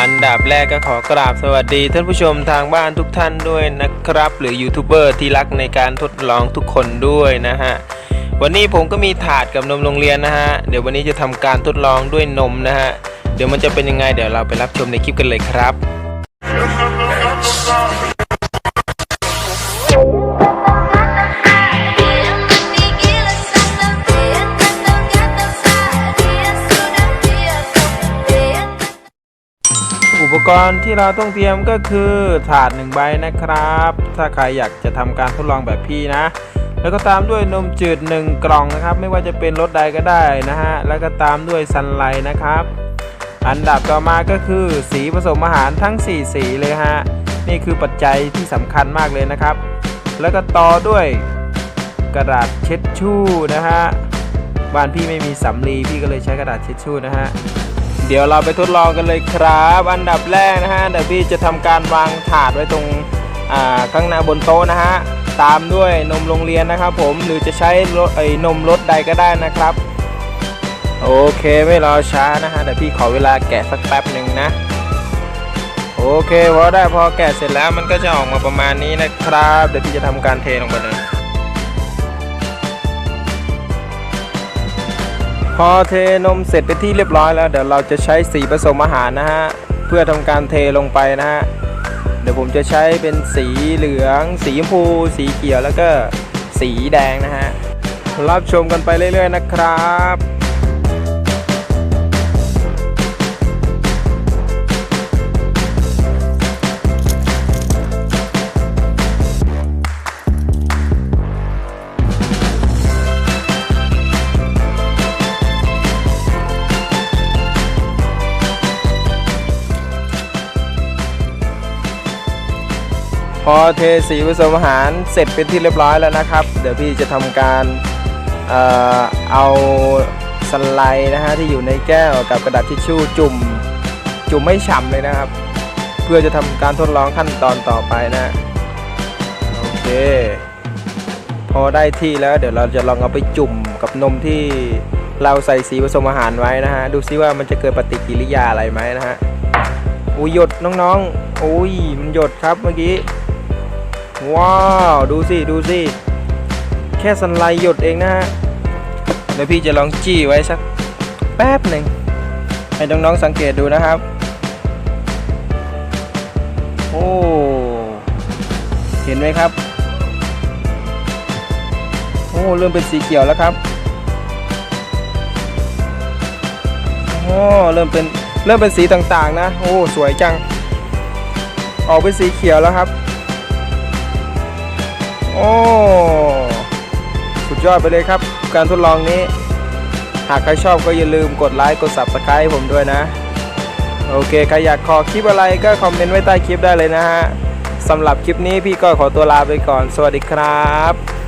อันดับแรกก็ขอกราบสวัสดีท่านผู้ชมทางบ้านทุกท่านด้วยนะครับ หรือยูทูบเบอร์ที่รักในการทดลองทุกคนด้วยนะฮะวันนี้ผมก็มีถาดกับนมโรงเรียนนะฮะเดี๋ยววันนี้จะทำการทดลองด้วยนมนะฮะเดี๋ยวมันจะเป็นยังไงเดี๋ยวเราไปรับชมในคลิปกันเลยครับ กรณ์ที่เราต้องเตรียมก็คือถาดหนึ่งใบนะครับ ถ้าใครอยากจะทำการทดลองแบบพี่นะ แล้วก็ตามด้วยนมจืด 1 กล่องนะครับ ไม่ว่าจะเป็นรสใดก็ได้นะฮะ แล้วก็ตามด้วยซันไลท์นะครับ อันดับต่อมาก็คือสีผสมอาหารทั้ง 4 สีเลยฮะ นี่คือปัจจัยที่สำคัญมากเลยนะครับ แล้วก็ต่อด้วยกระดาษเช็ดชู่นะฮะ บ้านพี่ไม่มีสำลีพี่ก็เลยใช้กระดาษเช็ดชู่นะฮะ เดี๋ยวเราไปทดลองกันเลยครับ อันดับแรกนะฮะเดี๋ยวพี่จะทำการวางถาดไว้ตรงข้างหน้าบนโต๊ะนะฮะตามด้วยนมโรงเรียนนะครับ ผมหรือจะใช้ไอ้นมรสใดก็ได้นะครับ โอเคไม่รอช้านะฮะเดี๋ยวพี่ขอเวลาแกะสักแป๊บหนึ่งนะ โอเคพอได้พอแกะเสร็จแล้วมันก็จะออกมาประมาณนี้นะครับ เดี๋ยวพี่จะทำการเทลงไปเลย พอเทนมเสร็จไปที่เรียบร้อยแล้ว เดี๋ยวเราจะใช้สีผสมอาหารนะฮะ เพื่อทำการเทลงไปนะฮะ เดี๋ยวผมจะใช้เป็นสีเหลือง สีชมพู สีเขียวแล้วก็สีแดงนะฮะ รับชมกันไปเรื่อยๆนะครับ พอเทสีผสมอาหารเสร็จเป็นที่เรียบร้อยแล้วนะครับ เดี๋ยวพี่จะทำการเอ่อเอาสไลด์นะฮะที่อยู่ในแก้วกับกระดาษทิชชู่จุ่มจุ่มไม่ฉ่ำเลยนะครับ เพื่อจะทำการทดลองขั้นตอนต่อไปนะโอเค พอได้ที่แล้วเดี๋ยวเราจะลองเอาไปจุ่มกับนมที่เราใส่สีผสมอาหารไว้นะฮะดูซิว่ามันจะเกิดปฏิกิริยาอะไรไหมนะฮะอุ้ยหยดน้องๆอุ้ยมันหยดครับเมื่อกี้ ว้าว ดูสิ ดูสิ แค่สันไลหยดเองนะฮะเดี๋ยวพี่จะลองจี้ไว้สักแป๊บหนึ่งให้น้องๆสังเกตดูนะครับ โอ้ เห็นไหมครับ โอ้ เริ่มเป็นสีเขียวแล้วครับ โอ้ เริ่มเป็น เริ่มเป็นสีต่างๆนะ โอ้ สวยจัง ออกเป็นสีเขียวแล้วครับ โอ้สุดยอดไปเลยครับ การทดลองนี้ หากใครชอบก็อย่าลืมกดไลค์กด Subscribe ผมด้วยนะ โอเค ใครอยากขอคลิปอะไรก็คอมเมนต์ไว้ใต้คลิปได้เลยนะฮะสำหรับคลิปนี้พี่ก็ขอตัวลาไปก่อน สวัสดีครับ